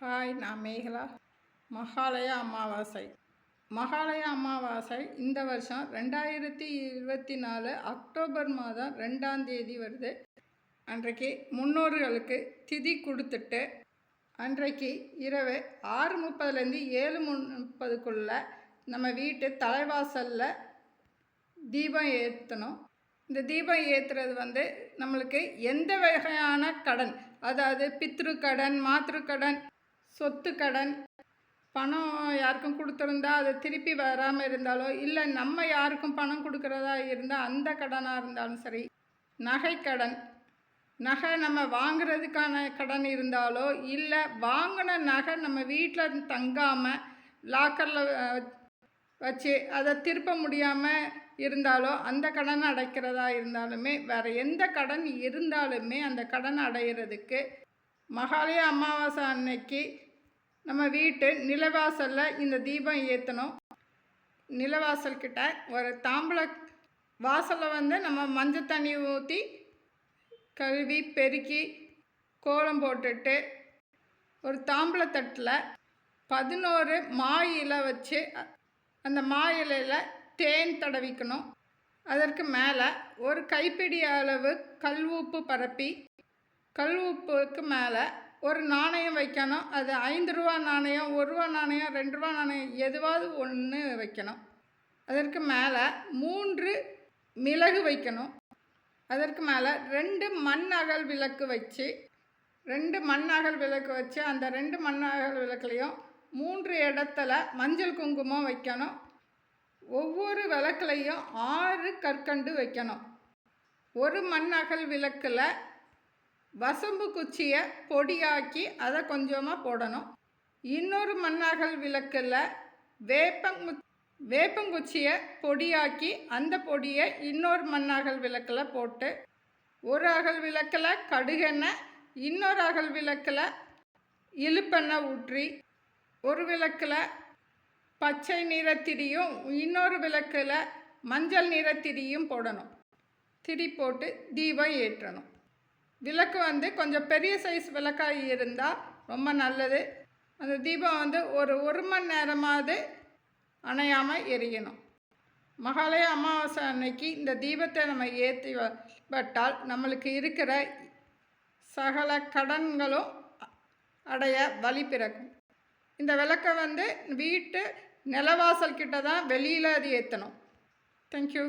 Hi நான் மேகலா. மகாலய அமாவாசை. மகாலய அமாவாசை இந்த வருஷம் ரெண்டாயிரத்தி இருபத்தி நாலு அக்டோபர் மாதம் ரெண்டாம் தேதி வருது. அன்றைக்கு முன்னோர்களுக்கு திதி கொடுத்துட்டு அன்றைக்கு இரவு ஆறு முப்பதுலேருந்து ஏழு முப்பதுக்குள்ள நம்ம வீட்டு தலைவாசலில் தீபம் ஏற்றணும் இந்த தீபம் ஏற்றுறது வந்து நம்மளுக்கு எந்த வகையான கடன்? அதாவது பித்ரு கடன் மாத்ரு கடன் சொத்து கடன். பணம் யாருக்கும் கொடுத்துருந்தா அது திருப்பி வராமல் இருந்தாலோ இல்லை நம்ம யாருக்கும் பணம் கொடுக்குறதா இருந்தால் அந்த கடனாக இருந்தாலும் சரி நகைக்கடன் நகை நம்ம வாங்குறதுக்கான கடன் இருந்தாலோ இல்லை வாங்கின நகை நம்ம வீட்டில் தங்காமல் லாக்கரில் வச்சு அதை திருப்ப முடியாமல் இருந்தாலோ அந்த கடன் அடைக்கிறதா இருந்தாலுமே வேறு எந்த கடன் இருந்தாலுமே அந்த கடன் அடையிறதுக்கு மகாலய அமாவாசை அன்னைக்கு நம்ம வீட்டு நிலவாசலில் இந்த தீபம் ஏற்றணும் நிலவாசல்கிட்ட ஒரு தாம்பளை வாசலில் வந்து நம்ம மஞ்சள் தண்ணி ஊற்றி கழுவி பெருக்கி கோலம் போட்டுட்டு ஒரு தாம்பளத்தட்டில் பதினோரு மா இலை வச்சு அந்த மா இலையில் தேன் தடவிக்கணும். அதற்கு மேலே ஒரு கைப்பிடி அளவு கல் உப்பு பரப்பி கல் உப்புக்கு மேலே ஒரு நாணயம் வைக்கணும். அது ஐந்து ரூபா நாணயம் ஒரு ரூபா நாணயம் ரெண்டு ரூபா நாணயம் எதுவாவது ஒன்று வைக்கணும். அதற்கு மேலே மூன்று மிளகு வைக்கணும். அதற்கு மேலே ரெண்டு மண் அகல் விளக்கு வச்சு ரெண்டு மண் அகல் விளக்கு வச்சு அந்த ரெண்டு மண் அகல் விளக்குலேயும் மூன்று இடத்துல மஞ்சள் குங்குமம் வைக்கணும். ஒவ்வொரு விளக்குலையும் ஆறு கற்கண்டு வைக்கணும். ஒரு மண் அகல் விளக்கில் வசம்பு குச்சியை பொடியாக்கி அதை கொஞ்சமாக போடணும். இன்னொரு மண்ணாகல் விளக்கில் வேப்பங்கு வேப்பங்குச்சியை பொடியாக்கி அந்த பொடியை இன்னொரு மண்ணாகல் விளக்கில் போட்டு ஒரு அகல் விளக்கில் கடுகெண்ணெய் இன்னொரு அகல் விளக்கில் இழுப்பெண்ணெய் ஊற்றி ஒரு விளக்கில் பச்சை நிறத்திரியும் இன்னொரு விளக்கில் மஞ்சள் நிறத்திரியும் போடணும். திரி போட்டு தீபம் ஏற்றணும். விளக்கு வந்து கொஞ்சம் பெரிய சைஸ் விளக்காக இருந்தால் ரொம்ப நல்லது. அந்த தீபம் வந்து ஒரு ஒரு மணி நேரமாவது அணையாமல் எரியணும். மகாலய அமாவாசை அன்னைக்கு இந்த தீபத்தை நம்ம ஏற்றி வட்டால் நம்மளுக்கு இருக்கிற சகல கடன்களும் அடைய வழி பிறக்கும். இந்த விளக்கை வந்து வீட்டு நிலவாசல் கிட்ட தான் வெளியில் அது ஏற்றணும் தேங்க்யூ